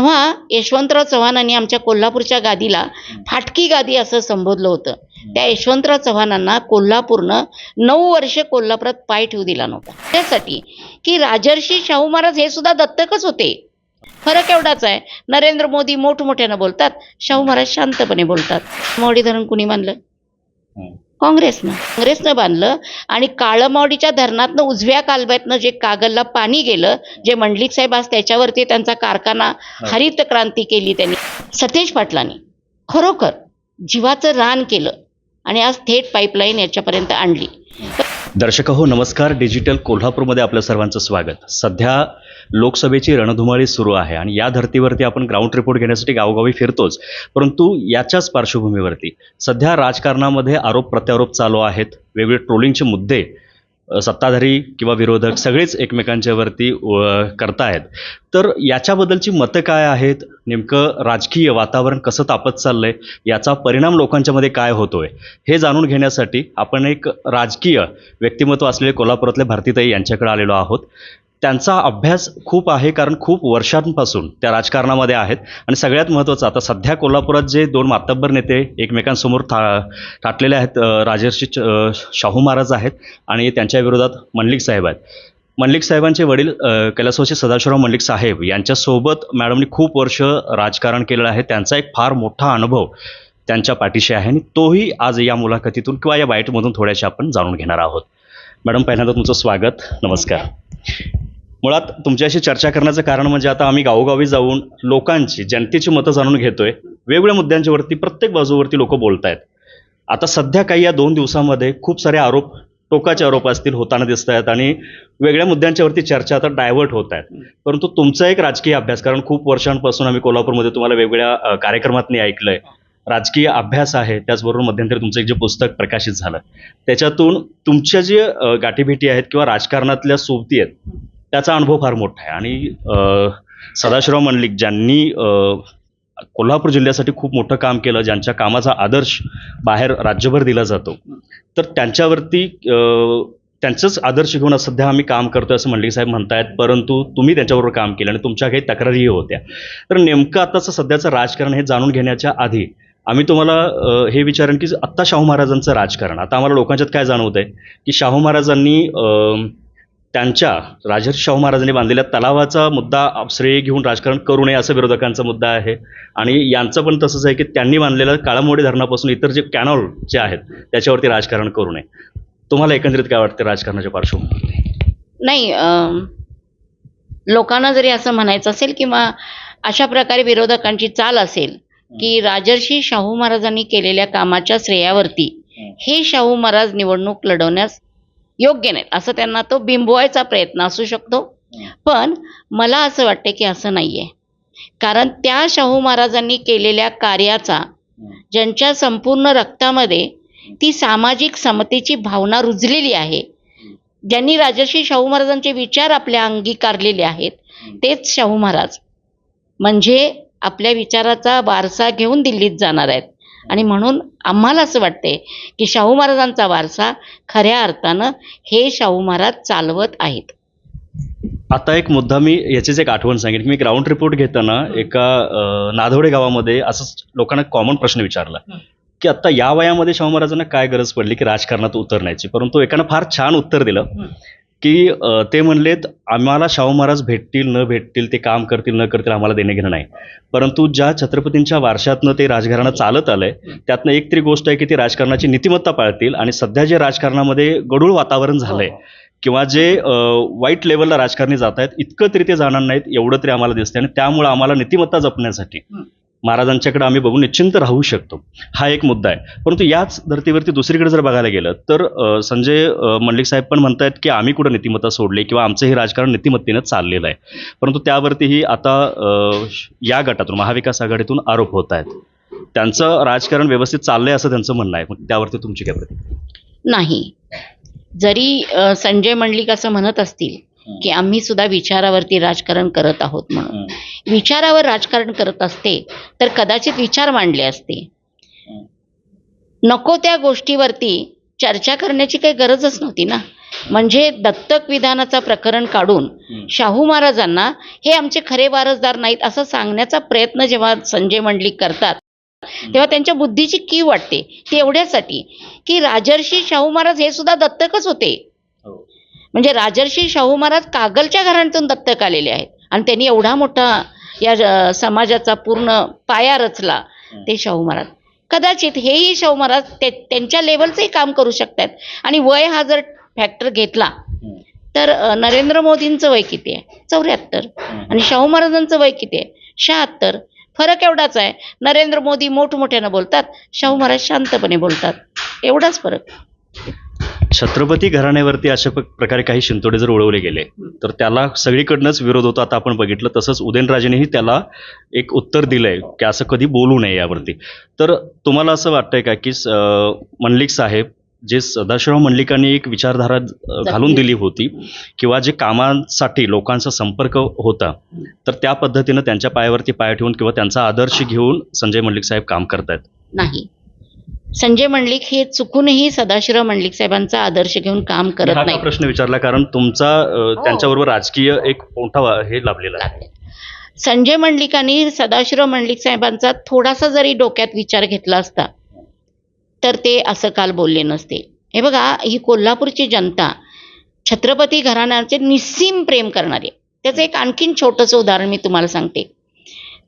तेव्हा यशवंतराव चव्हाणांनी आमच्या कोल्हापूरच्या गादीला फाटकी गादी असं संबोधलं होतं. त्या यशवंतराव चव्हाणांना कोल्हापूरनं नऊ वर्ष कोल्हापुरात पाय ठेवू दिला नव्हता. त्यासाठी की राजर्षी शाहू महाराज हे सुद्धा दत्तकच होते. फरक एवढाच आहे. नरेंद्र मोदी मोठमोठ्यानं बोलतात शाहू महाराज शांतपणे बोलतात. मोडी धरण कुणी मानलं? काँग्रेसनं. काँग्रेसनं बांधलं आणि काळमावडीच्या धरणातनं उजव्या कालव्यातनं जे कागलला पाणी गेलं जे मंडलिक साहेब आज त्याच्यावरती त्यांचा कारखाना हरित क्रांती केली त्यांनी. सतेज पाटलांनी खरोखर जीवाचं रान केलं आणि आज थेट पाईपलाईन याच्यापर्यंत आणली. दर्शक हो नमस्कार. डिजिटल कोल्हापूरमध्ये आपलं सर्वांचं स्वागत. सध्या लोकसभेची रणधुमाळी सुरू आहे आणि या धर्तीवरती आपण ग्राउंड रिपोर्ट घेण्यासाठी गावोगावी फिरतोच. परंतु याच्याच पार्श्वभूमीवरती सध्या राजकारणामध्ये आरोप प्रत्यारोप चालू आहेत. वेगवेगळे ट्रोलिंगचे मुद्दे सत्ताधारी किंवा विरोधक सगळेच एकमेकांच्यावरती करतायत. तर याच्याबद्दलची मतं काय आहेत? नेमकं राजकीय वातावरण कसं तापत चाललंय? याचा परिणाम लोकांच्यामध्ये काय होतोय? हे जाणून घेण्यासाठी आपण एक राजकीय व्यक्तिमत्व असलेले कोल्हापुरातले भारतीताई यांच्याकडे आलेलो आहोत. त्यांचा अभ्यास खूप आहे कारण खूप वर्षांपासून त्या राजकारणामध्ये आहेत. आणि सगळ्यात महत्त्वाचं आता सध्या कोल्हापुरात जे दोन मातब्बर नेते एकमेकांसमोर था टाटलेले आहेत राजर्षी च- शाहू महाराज आहेत आणि त्यांच्या विरोधात मल्लिक साहेब आहेत. मल्लिक साहेबांचे वडील कैलासवासी सदाशिवराव मल्लिक साहेब यांच्यासोबत मॅडमनी खूप वर्ष राजकारण केलेलं आहे. त्यांचा एक फार मोठा अनुभव त्यांच्या पाठीशी आहे आणि तोही आज या मुलाखतीतून किंवा या बाईटमधून थोड्याशा आपण जाणून घेणार आहोत. मॅडम पहिल्यांदा तुमचं स्वागत. नमस्कार. मुळात तुमच्याशी चर्चा करण्याचं कारण म्हणजे आता आम्ही गावोगावी जाऊन लोकांची जनतेची मतं जाणून घेतोय. वेगवेगळ्या मुद्द्यांच्यावरती प्रत्येक बाजूवरती लोक बोलत आहेत आता सध्या काही या दोन दिवसामध्ये खूप सारे आरोप टोकाचे आरोप असतील होताना दिसत आहेत आणि वेगळ्या मुद्द्यांच्यावरती चर्चा आता डायव्हर्ट होत आहेत परंतु तुमचा एक राजकीय अभ्यास कारण खूप वर्षांपासून आम्ही कोल्हापूरमध्ये तुम्हाला वेगवेगळ्या कार्यक्रमात कार्यक्रमातनी ऐकलंय. राजकीय अभ्यास आहे त्याचबरोबर मध्यंतरी तुमचं एक जे पुस्तक प्रकाशित झालं. त्याच्यातून तुमच्या जे गाठीभेटी आहेत किंवा राजकारणातल्या सोबती आहेत त्याचा अनुभव फार मोठा आहे. आणि सदाशिवराव मंडलिक ज्यांनी कोल्हापूर जिल्ह्यासाठी खूप मोठं काम केलं ज्यांच्या कामाचा आदर्श बाहेर राज्यभर दिला जातो तर त्यांच्यावरती त्यांचंच आदर्श घेऊन सध्या आम्ही काम करतोय असं मंडलिक साहेब म्हणतायत परंतु तुम्ही त्यांच्याबरोबर काम केलं आणि तुमच्या काही तक्रारीही होत्या. तर नेमकं आताचं सध्याचं राजकारण हे जाणून घेण्याच्या आधी आम्ही तुम्हाला हे विचारेन की आत्ता शाहू महाराजांचं राजकारण आता आम्हाला लोकांच्यात काय जाणवत आहे की शाहू महाराजांनी त्यांच्या राजर्षी शाहू महाराजांनी बांधलेल्या तलावाचा मुद्दा श्रेय घेऊन राजकारण करू नये असं विरोधकांचा मुद्दा आहे. आणि यांचं पण तसंच आहे की त्यांनी बांधलेलं काळामोडी धरणापासून इतर जे कॅनॉल जे आहेत त्याच्यावरती राजकारण करू नये. तुम्हाला एकंदरीत काय वाटतं राजकारणाच्या पार्श्वभूमीवर? नाही लोकांना जरी असं म्हणायचं असेल किंवा अशा प्रकारे विरोधकांची चाल असेल की राजर्षी शाहू महाराजांनी केलेल्या कामाच्या श्रेयावरती हे शाहू महाराज निवडणूक लढवण्यास योग्य नाहीत. असं त्यांना तो बिंबवायचा प्रयत्न असू शकतो. पण मला असं वाटते की असं नाही आहे कारण त्या शाहू महाराजांनी केलेल्या कार्याचा ज्यांच्या संपूर्ण रक्तामध्ये ती सामाजिक समतेची भावना रुजलेली आहे ज्यांनी राजर्षी शाहू महाराजांचे विचार आपल्या अंगीकारलेले आहेत तेच शाहू महाराज. म्हणजे आपल्या विचाराचा वारसा घेऊन दिल्लीत जाणार आहेत. आणि म्हणून आम्हाला असं वाटते की शाहू महाराजांचा वारसा खऱ्या अर्थानं हे शाहू महाराज चालवत आहेत. आता एक मुद्दा मी याचीच एक आठवण सांगेन की मी ग्राउंड रिपोर्ट घेताना एका नाधवडे गावामध्ये असंच लोकांना कॉमन प्रश्न विचारला की आता या वयामध्ये शाहू महाराजांना काय गरज पडली की राजकारणात उतरण्याची? परंतु एकानं फार छान उत्तर दिलं. की ते म्हणलेत आम्हाला शाहू महाराज भेटतील न भेटतील ते काम करतील न करतील आम्हाला देणे घेणं नाही. परंतु ज्या छत्रपतींच्या वारशातनं ते राजघराणं चालत आलंय त्यातनं एक तरी गोष्ट आहे की ते राजकारणाची नीतिमत्ता पाळतील आणि सध्या जे राजकारणामध्ये गडूळ वातावरण झालंय किंवा जे वाईट लेवलला राजकारणी जात आहेत इतकं तरी ते जाणार नाहीत एवढं तरी आम्हाला दिसतंय आणि त्यामुळं आम्हाला नीतिमत्ता जपण्यासाठी महाराजांच्याकडे आम्ही बघून निश्चिंत राहू शकतो. हा एक मुद्दा आहे. परंतु याच धर्तीवरती दुसरीकडे जर बघायला गेलं तर संजय मंडलिक साहेब पण म्हणतायत की आम्ही कुठं नीतिमत्ता सोडली किंवा आमचं हे राजकारण नीतिमत्तेनं चाललेलं आहे. परंतु त्यावरतीही आता या गटातून महाविकास आघाडीतून आरोप होत आहेत. त्यांचं राजकारण व्यवस्थित चाललंय असं त्यांचं म्हणणं आहे. मग त्यावरती तुमची काय प्रतिक्रिया? नाही. जरी संजय मंडलिक असं म्हणत असतील की आम्ही सुद्धा विचारावरती राजकारण करत आहोत म्हणून. विचारावर राजकारण करत असते तर कदाचित विचार मांडले असते. नको त्या गोष्टीवरती चर्चा करण्याची काही गरजच नव्हती ना. म्हणजे दत्तक विधानाचा प्रकरण काढून. शाहू महाराजांना हे आमचे खरे वारसदार नाहीत असं सांगण्याचा प्रयत्न जेव्हा संजय मंडलिक करतात तेव्हा त्यांच्या बुद्धीची कीव वाटते. ती एवढ्यासाठी की राजर्षी शाहू महाराज हे सुद्धा दत्तकच होते. म्हणजे राजर्षी शाहू महाराज कागलच्या घराण्यातून दत्तक आलेले आहेत. आणि त्यांनी एवढा मोठा या समाजाचा पूर्ण पाया रचला ते शाहू महाराज. कदाचित हेही शाहू महाराज ते त्यांच्या लेवलचंही काम करू शकतात. आणि वय हा जर फॅक्टर घेतला. तर नरेंद्र मोदींचं वय किती आहे? चौऱ्याहत्तर. आणि शाहू महाराजांचं वय किती आहे? शहात्तर. फरक एवढाच आहे. नरेंद्र मोदी मोठमोठ्यानं बोलतात शाहू महाराज शांतपणे बोलतात. एवढाच फरक. छत्रपती घराण्यावरती अशा प्रकारे काही शिंतोडे जर उडवले गेले तर त्याला सगळीकडनंच विरोध होता आता आपण बघितलं तसंच उदयनराजेनेही त्याला एक उत्तर दिलंय की असं कधी बोलू नये यावरती. तर तुम्हाला असं वाटतंय का की मंडलिक साहेब जे सदाशिवराव मंडलिकांनी एक विचारधारा घालून दिली होती किंवा जे कामांसाठी लोकांचा संपर्क होता तर त्या पद्धतीनं त्यांच्या पायावरती पाय ठेवून किंवा त्यांचा आदर्श घेऊन संजय मंडलिक साहेब काम करतायत? नाही. संजय मंडलिक हे चुकूनही सदाशिवराव मंडलिक साहेबांचा आदर्श घेऊन काम करत हा नाही. प्रश्न विचारला? कारण तुमचा हो. त्यांच्याबरोबर राजकीय एक मोठा हे लाभलेला आहे. संजय मंडलिकांनी सदाशिवराव मंडलिक साहेबांचा थोडासा जरी डोक्यात विचार घेतला असता तर ते असं काल बोलले नसते. हे बघा ही कोल्हापूरची जनता छत्रपती घराण्याचे निस्सीम प्रेम करणारी. त्याचं एक आणखीन छोटंसं उदाहरण मी तुम्हाला सांगते.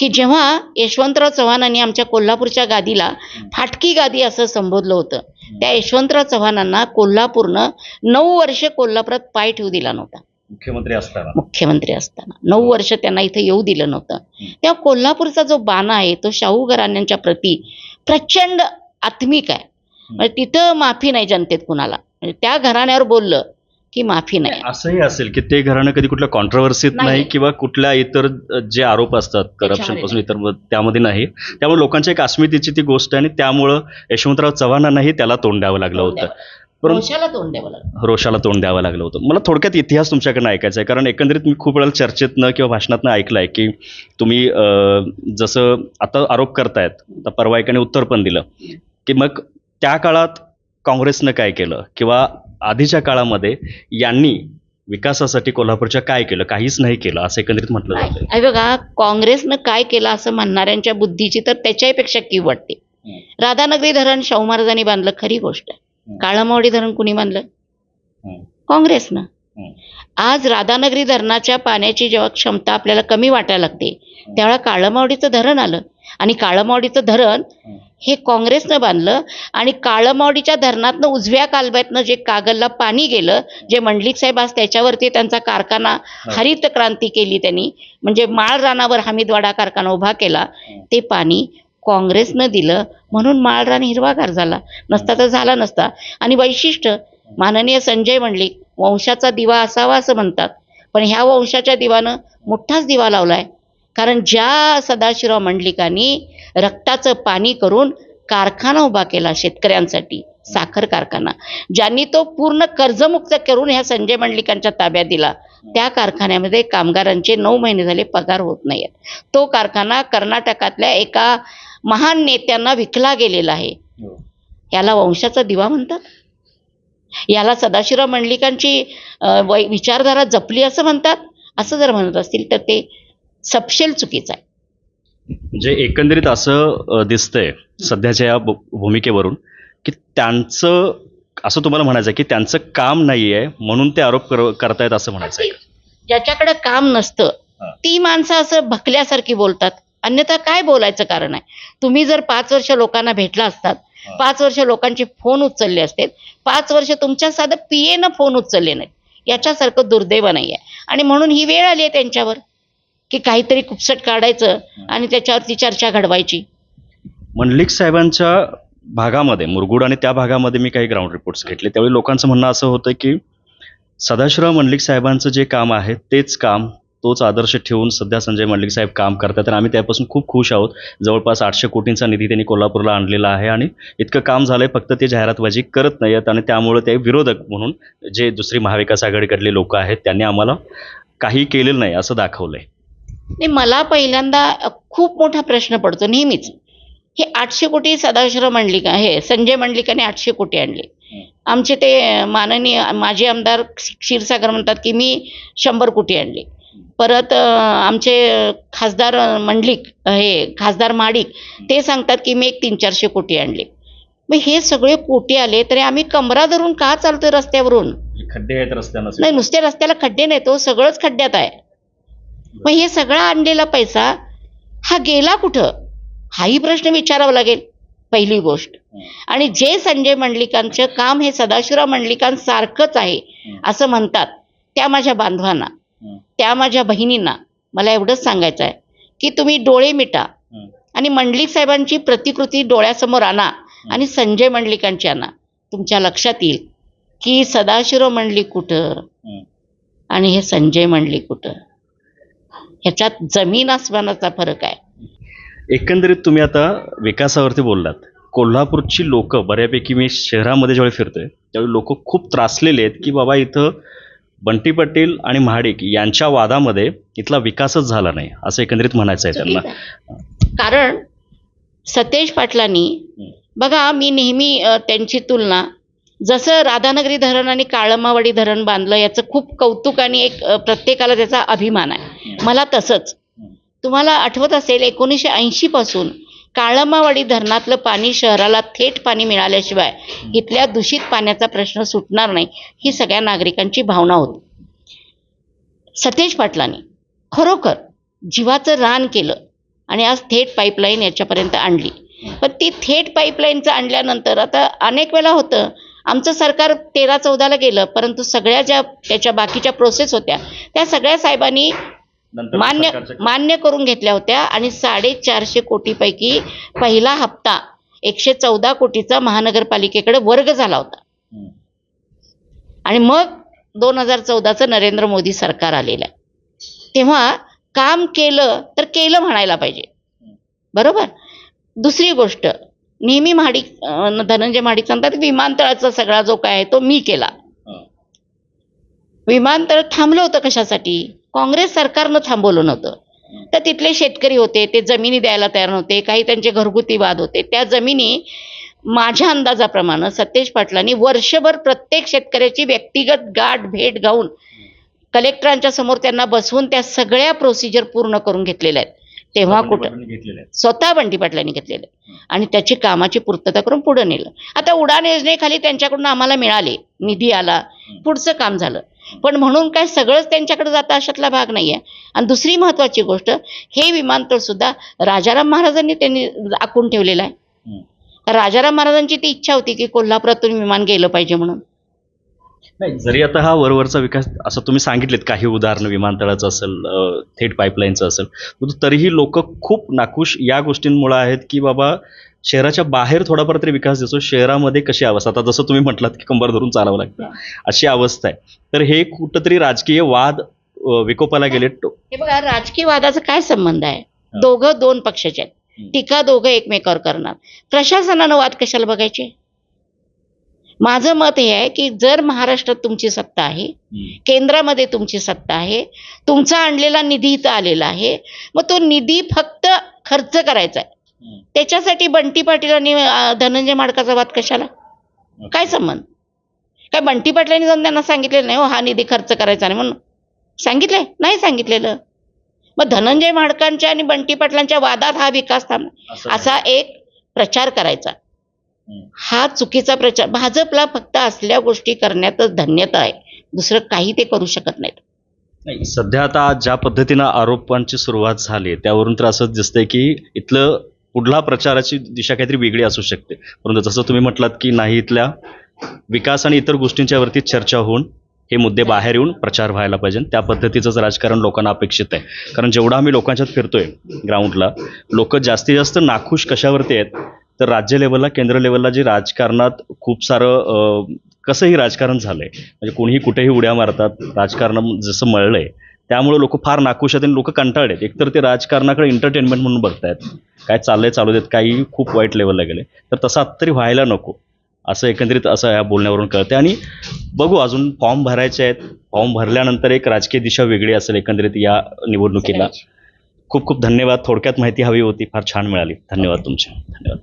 की जेव्हा यशवंतराव चव्हाणांनी आमच्या कोल्हापूरच्या गादीला फाटकी गादी असं संबोधलं होतं त्या यशवंतराव चव्हाणांना कोल्हापूरनं नऊ वर्ष कोल्हापुरात पाय ठेवू दिला नव्हता. मुख्यमंत्री असताना. मुख्यमंत्री असताना. नऊ वर्ष त्यांना इथं येऊ दिलं नव्हतं. तेव्हा कोल्हापूरचा जो बाणा आहे तो शाहू घराण्यांच्या प्रती प्रचंड आत्मिक आहे. म्हणजे तिथं माफी नाही जनतेत कुणाला. म्हणजे त्या घराण्यावर बोललं की माफी नाही असंही असेल की ते घराणं कधी कुठल्या कॉन्ट्रोवर्सीत नाही. किंवा कुठल्या इतर जे आरोप असतात करप्शनपासून इतर त्यामध्ये नाही. त्यामुळे लोकांच्या एक अस्मितेची ती गोष्ट आहे आणि त्यामुळं यशवंतराव चव्हाणांनाही त्याला तोंड द्यावं लागलं होतं. रोषाला तोंड द्यावं लागलं. रोषाला तोंड द्यावं लागलं होतं. मला थोडक्यात इतिहास तुमच्याकडनं ऐकायचा आहे कारण एकंदरीत मी खूप वेळा चर्चेतनं किंवा भाषणातनं ऐकलंय की तुम्ही जसं आता आरोप करतायत आता परवा एकाने उत्तर पण दिलं की मग त्या काळात काँग्रेसनं काय केलं किंवा आधीच्या काळामध्ये यांनी विकासासाठी कोल्हापूरच्या काय केलं काहीच नाही केलं असं एकंदरीत म्हटलं जातं आहे बघा काँग्रेसनं काय केलं असं म्हणणाऱ्यांच्या बुद्धीची तर त्याच्याही कीव वाटते. राधानगरी धरण शाहू महाराजांनी बांधलं खरी गोष्ट आहे. काळामावडी धरण कुणी बांधलं. काँग्रेसनं. आज राधानगरी धरणाच्या पाण्याची जेव्हा क्षमता आपल्याला कमी वाटायला लागते त्यावेळेला काळमावडीचं धरण आलं आणि काळमावडीचं धरण. हे काँग्रेसनं बांधलं आणि काळमावडीच्या धरणातनं उजव्या कालव्यातनं जे कागलला पाणी गेलं जे मंडलिक साहेब आज त्याच्यावरती त्यांचा कारखाना हरित क्रांती केली त्यांनी म्हणजे माळ रानावर हमीदवाडा कारखाना उभा केला ते पाणी काँग्रेसनं दिलं म्हणून माळ रान हिरवागार झाला. नसता तर झाला नसता. आणि वैशिष्ट्य माननीय संजय मंडलिक वंशाचा दिवा असावा असं म्हणतात पण ह्या वंशाच्या दिवानं मोठाच दिवा लावलाय. कारण ज्या सदाशिवराव मंडलिकांनी रक्ताचं पाणी करून कारखाना उभा केला शेतकऱ्यांसाठी साखर कारखाना. ज्यांनी तो पूर्ण कर्जमुक्त करून ह्या संजय मंडलिकांच्या ताब्यात दिला त्या कारखान्यामध्ये कामगारांचे नऊ महिने झाले पगार होत नाहीत तो कारखाना कर्नाटकातल्या एका महान नेत्यांना विकला गेलेला आहे. याला वंशाचा दिवा म्हणतात? याला सदाशिवराव मंडलिकांची विचारधारा जपली असं म्हणतात? असं जर म्हणत असतील तर ते सपशेल चुकीचं आहे. म्हणजे एकंदरीत असं दिसतंय सध्याच्या या भूमिकेवरून की त्यांचं असं तुम्हाला म्हणायचं आहे की त्यांचं काम नाही आहे म्हणून ते आरोप कर करतायत असं म्हणायचं आहे ज्याच्याकडे काम नसतं. ती माणसं असं भकल्यासारखी बोलतात. अन्यथा काय बोलायचं कारण आहे? तुम्ही जर पाच वर्ष लोकांना भेटला असतात. पाच वर्ष लोकांचे फोन उचलले असते पाच वर्ष तुमच्या साधं पीएनं फोन उचलले नाहीत. याच्यासारखं दुर्दैव नाही आहे आणि म्हणून ही वेळ आली आहे त्यांच्यावर? की काहीतरी कुपसट काढायचं आणि त्याच्यावरती चर्चा घडवायची. मंडलिक साहेबांच्या भागामध्ये मुरगुड आणि त्या भागामध्ये मी काही ग्राउंड रिपोर्ट्स घेतले. त्यावेळी लोकांचं म्हणणं असं होतं की सदाशिवराव मंडलिक साहेबांचं जे काम आहे तेच काम तोच आदर्श ठेवून सध्या संजय मंडलिक साहेब काम करतात. आणि आम्ही त्यापासून खूप खुश आहोत. जवळपास आठशे कोटींचा निधी त्यांनी कोल्हापूरला आणलेला आहे आणि इतकं काम झालंय फक्त ते जाहिरातबाजी करत नाही आहेत आणि त्यामुळे ते विरोधक म्हणून जे दुसरी महाविकास आघाडीकडले लोक आहेत त्यांनी आम्हाला काही केलेलं नाही असं दाखवलंय. नाही मला पहिल्यांदा खूप मोठा प्रश्न पडतो नेहमीच. हे आठशे कोटी सदाशिवराव मंडलिका हे संजय मंडलिकाने आठशे कोटी आणले. आमचे ते माननीय माजी आमदार क्षीरसागर म्हणतात की मी शंभर कोटी आणले. परत आमचे खासदार मंडलिक हे खासदार माडिक ते सांगतात की मी एक तीन चारशे कोटी आणले. मग हे सगळे कोटी आले तरी आम्ही कमरा धरून का चालतोय रस्त्यावरून? खड्डे आहेत रस्त्यानं नाही नुसत्या रस्त्याला खड्डे नाही तो सगळंच खड्ड्यात आहे. मग हे सगळा आणलेला पैसा हा गेला कुठं? हाही प्रश्न विचारावा लागेल पहिली गोष्ट. आणि जे संजय मंडलिकांचं काम हे सदाशिवराव मंडलिकांसारखंच आहे असं म्हणतात त्या माझ्या बांधवांना त्या माझ्या बहिणींना मला एवढंच सांगायचं आहे की तुम्ही डोळे मिटा आणि मंडलिक साहेबांची प्रतिकृती डोळ्यासमोर आणा आणि संजय मंडलिकांची आणा. तुमच्या लक्षात येईल की सदाशिवराव मंडलिक कुठं आणि हे संजय मंडलिक कुठं? ह्याच्यात जमीन आसमानाचा फरक आहे. एकंदरीत तुम्ही आता विकासावरती बोललात. कोल्हापूरची लोक बऱ्यापैकी मी शहरामध्ये ज्यावेळी फिरतोय त्यावेळी लोक खूप त्रासलेले आहेत की बाबा इथं बंटी पाटील आणि महाडिक यांच्या वादामध्ये इथला विकासच झाला नाही असं एकंदरीत म्हणायचं आहे त्यांना. कारण सतेज पाटलांनी बघा मी नेहमी त्यांची तुलना जसं राधानगरी धरण आणि काळमावाडी धरण बांधलं याचं खूप कौतुक आणि एक प्रत्येकाला त्याचा अभिमान आहे. मला तसंच. तुम्हाला आठवत असेल एकोणीसशे ऐंशी पासून काळमावाडी धरणातलं पाणी शहराला थेट पाणी मिळाल्याशिवाय इथल्या दूषित पाण्याचा प्रश्न सुटणार नाही ही सगळ्या नागरिकांची भावना होती. सतेज पाटलांनी खरोखर जीवाचं रान केलं आणि आज थेट पाईपलाईन याच्यापर्यंत आणली. पण ती थेट पाईपलाईनचं आणल्यानंतर आता अनेक वेळा होतं आमचं सरकार तेरा चौदाला गेलं परंतु सगळ्या ज्या त्याच्या बाकीच्या प्रोसेस होत्या त्या सगळ्या साहेबांनी मान्य मान्य करून घेतल्या होत्या आणि साडेचारशे कोटीपैकी पहिला हप्ता एकशे चौदा कोटीचा महानगरपालिकेकडे वर्ग झाला होता. आणि मग दोन हजार चौदाचं नरेंद्र मोदी सरकार आलेलं आहे. तेव्हा काम केलं तर केलं म्हणायला पाहिजे. बरोबर? दुसरी गोष्ट नेहमी महाडिक धनंजय महाडिक सांगतात विमानतळाचा सगळा जो काय आहे तो मी केला. विमानतळ थांबलं होतं कशासाठी? काँग्रेस सरकारनं थांबवलं नव्हतं. तर तिथले शेतकरी होते ते जमिनी द्यायला तयार नव्हते काही त्यांचे घरगुती वाद होते. त्या जमिनी माझ्या अंदाजाप्रमाणे सतेज पाटलांनी वर्षभर प्रत्येक शेतकऱ्याची व्यक्तिगत गाठ भेट गाऊन कलेक्टरांच्या समोर त्यांना बसवून त्या सगळ्या प्रोसिजर पूर्ण करून घेतलेल्या आहेत. तेव्हा कुठं? घेतलेले. स्वतः बंटी पाटलांनी घेतलेलं आणि त्याची कामाची पूर्तता करून पुढे नेलं. आता उडान योजनेखाली त्यांच्याकडून आम्हाला मिळाले. निधी आला. पुढचं काम झालं. पण म्हणून काय सगळंच त्यांच्याकडे जातं अशातला भाग नाही आहे आणि दुसरी महत्त्वाची गोष्ट हे विमानतळ सुद्धा राजाराम महाराजांनी त्यांनी आखून ठेवलेलं आहे. राजाराम महाराजांची ती इच्छा होती की कोल्हापुरातून विमान गेलं पाहिजे म्हणून. नाही जरी आता हा वरवरचा विकास असं तुम्ही सांगितलेत काही उदाहरणं विमानतळाचं असेल थेट पाईपलाईनचं असेल परंतु तरीही लोक खूप नाखुश या गोष्टींमुळे आहेत की बाबा शहराच्या बाहेर थोडाफार तरी विकास दिसतो. शहरामध्ये कशी अवस्था? आता जसं तुम्ही म्हटलात की कंबर धरून चालावं लागतं. अशी अवस्था आहे. तर हे कुठंतरी राजकीय वाद विकोपाला गेले. हे बघा राजकीय वादाचा काय संबंध आहे. दोघं दोन पक्षाचे आहेत. टीका दोघं एकमेकावर करणार. प्रशासनानं वाद कशाला बघायचे? माझं मत हे आहे की जर महाराष्ट्रात तुमची सत्ता आहे केंद्रामध्ये तुमची सत्ता आहे तुमचा आणलेला निधी इथं आलेला आहे मग तो निधी फक्त खर्च करायचा आहे. त्याच्यासाठी बंटी पाटील आणि धनंजय माडकाचा वाद कशाला? काय संबंध? काय बंटी पाटलांनी जाऊन त्यांना सांगितलेलं नाही हो हा निधी खर्च करायचा नाही म्हणून? सांगितलंय? नाही सांगितलेलं. मग धनंजय माडकांच्या आणि बंटी पाटलांच्या वादात हा विकास थांबला. असं एक प्रचार करायचा. हा चुकीचा प्रचार भाजपला फक्त असल्या गोष्टी करण्यातच धन्यता आहे. दुसरं काही ते करू शकत नाहीत. नाही सध्या आता ज्या पद्धतीनं आरोपांची सुरुवात झाली त्यावरून तर असं दिसतंय की इथलं पुढला प्रचाराची दिशा काहीतरी वेगळी असू शकते. परंतु जसं तुम्ही म्हटलात की नाही इथल्या विकास आणि इतर गोष्टींच्या वरती चर्चा होऊन हे मुद्दे बाहेर येऊन प्रचार व्हायला पाहिजे त्या पद्धतीचंच राजकारण लोकांना अपेक्षित आहे. कारण जेवढा आम्ही लोकांच्यात फिरतोय ग्राउंडला लोक जास्तीत जास्त नाखुश कशावरती आहेत तर राज्य लेवलला केंद्र लेवलला जे राजकारणात खूप सारं कसंही राजकारण झालंय म्हणजे कोणीही कुठेही उड्या मारतात राजकारण जसं मळलंय त्यामुळे लोक फार नाखुश आहेत आणि लोक कंटाळलेत. एकतर ते राजकारणाकडे एंटरटेनमेंट म्हणून बघतायत काय चाललंय चालू देत काही खूप वाईट लेवलला गेले तर तसं आता तरी व्हायला नको. असं एकंदरीत असं या बोलण्यावरून कळते आणि बघू अजून फॉर्म भरायचे आहेत. फॉर्म भरल्यानंतर एक राजकीय दिशा वेगळी असेल एकंदरीत या निवडणुकीला. खूप खूप धन्यवाद. थोडक्यात माहिती हवी होती. फार छान मिळाली. धन्यवाद तुमचे. धन्यवाद.